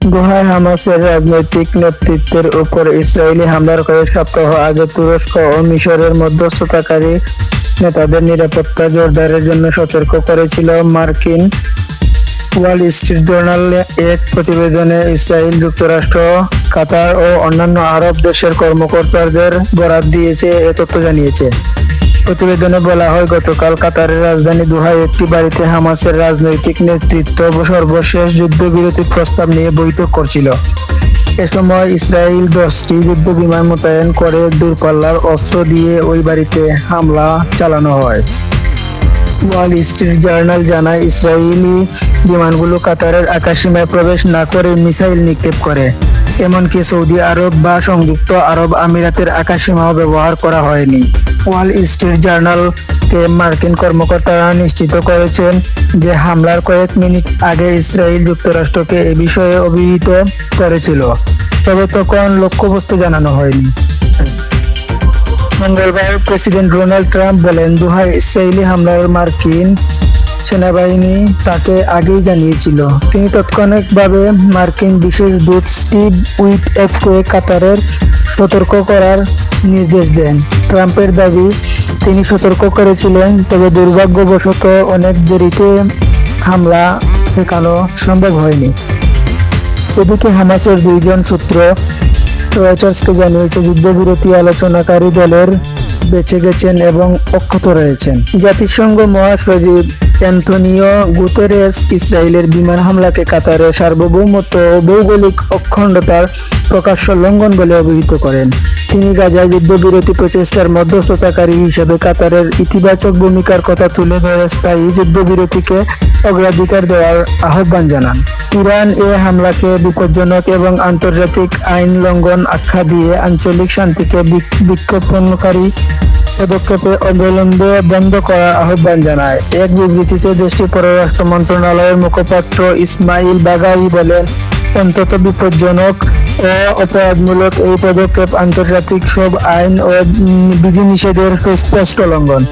দোহায় হামাসের রাজনৈতিক নেতৃত্বের উপর ইসরায়েলি হামলার কয়েক সপ্তাহ আগে তুরস্ক ও মিশরের মধ্যস্থতাকারী নেতাদের নিরাপত্তা জোরদারের জন্য সতর্ক করেছিল মার্কিন ওয়াল স্ট্রিট জার্নাল এক প্রতিবেদনে ইসরায়েল যুক্তরাষ্ট্র, কাতার ও অন্যান্য আরব দেশের কর্মকর্তাদের বরাত দিয়েছে, এ তথ্য জানিয়েছে। প্রতিবেদনে বলা হয়, গতকাল কাতারের রাজধানী দোহায় একটি বাড়িতে হামাসের রাজনৈতিক নেতৃত্ব সর্বশেষ যুদ্ধবিরতি প্রস্তাব নিয়ে বৈঠক করছিল। এ সময় ইসরায়েল দশটি যুদ্ধ বিমান মোতায়েন করে দূরপাল্লার অস্ত্র দিয়ে ওই বাড়িতে হামলা চালানো হয়। ওয়াল স্ট্রিট জার্নাল জানায়, ইসরায়েলি বিমানগুলো কাতারের আকাশসীমায় প্রবেশ না করে মিসাইল নিক্ষেপ করে। এমনকি সৌদি আরব বা সংযুক্ত আরব আমিরাতের আকাশসীমাও ব্যবহার করা হয়নি। ওয়াল স্ট্রিট জার্নালকে মার্কিন কর্মকর্তারা নিশ্চিত করেছেন যে হামলার কয়েক মিনিট আগে ইসরায়েল যুক্তরাষ্ট্রকে এ বিষয়ে অভিহিত করেছিল। তবে তখন লক্ষ্যবস্তু জানানো হয়নি। মঙ্গলবার প্রেসিডেন্ট ডোনাল্ড ট্রাম্প বলেন, দোহায় ইসরায়েলি হামলার মার্কিন সেনাবাহিনী তাকে আগেই জানিয়েছিল। তিনি তাৎক্ষণিকভাবে মার্কিন বিশেষ দূত স্টিভ উইট এফকে কাতারের সতর্ক করার নির্দেশ দেন। ট্রাম্পের দাবি, তিনি সতর্ক করেছিলেন, তবে দুর্ভাগ্যবশত অনেক দেরিতে হামলা ঠেকানো সম্ভব হয়নি। এদিকে হামাসের দুইজন সূত্র রয়টার্সকে জানিয়েছে, যুদ্ধবিরতি আলোচনাকারী দলের বেঁচে গেছেন এবং অক্ষত রয়েছেন। জাতিসংঘ মহাসচিব অ্যান্থনিও গুতেরেস ইসরায়েলের বিমান হামলাকে কাতারের সার্বভৌমত্ব ও ভৌগোলিক অখণ্ডতার প্রকাশ্য লঙ্ঘন বলে অভিহিত করেন। তিনি গাজায় যুদ্ধবিরতি প্রচেষ্টার মধ্যস্থতাকারী হিসেবে কাতারের ইতিবাচক ভূমিকার কথা তুলে ধরে স্থায়ী যুদ্ধবিরতিকে অগ্রাধিকার দেওয়ার আহ্বান জানান। ইরান এ হামলাকে বিপজ্জনক এবং আন্তর্জাতিক আইন লঙ্ঘন আখ্যা দিয়ে আঞ্চলিক শান্তিকে বিক- বিক্ষেপণকারী পদক্ষেপে অবলম্বে বন্ধ করার আহ্বান জানায়। এক বিবৃতিতে দেশটির পররাষ্ট্র মন্ত্রণালয়ের মুখপাত্র ইসমাইল বাগাই বলেন, অন্তত বিপজ্জনক ও অপরাধমূলক এই পদক্ষেপ আন্তর্জাতিক সব আইন ও বিধিনিষেধের স্পষ্ট লঙ্ঘন।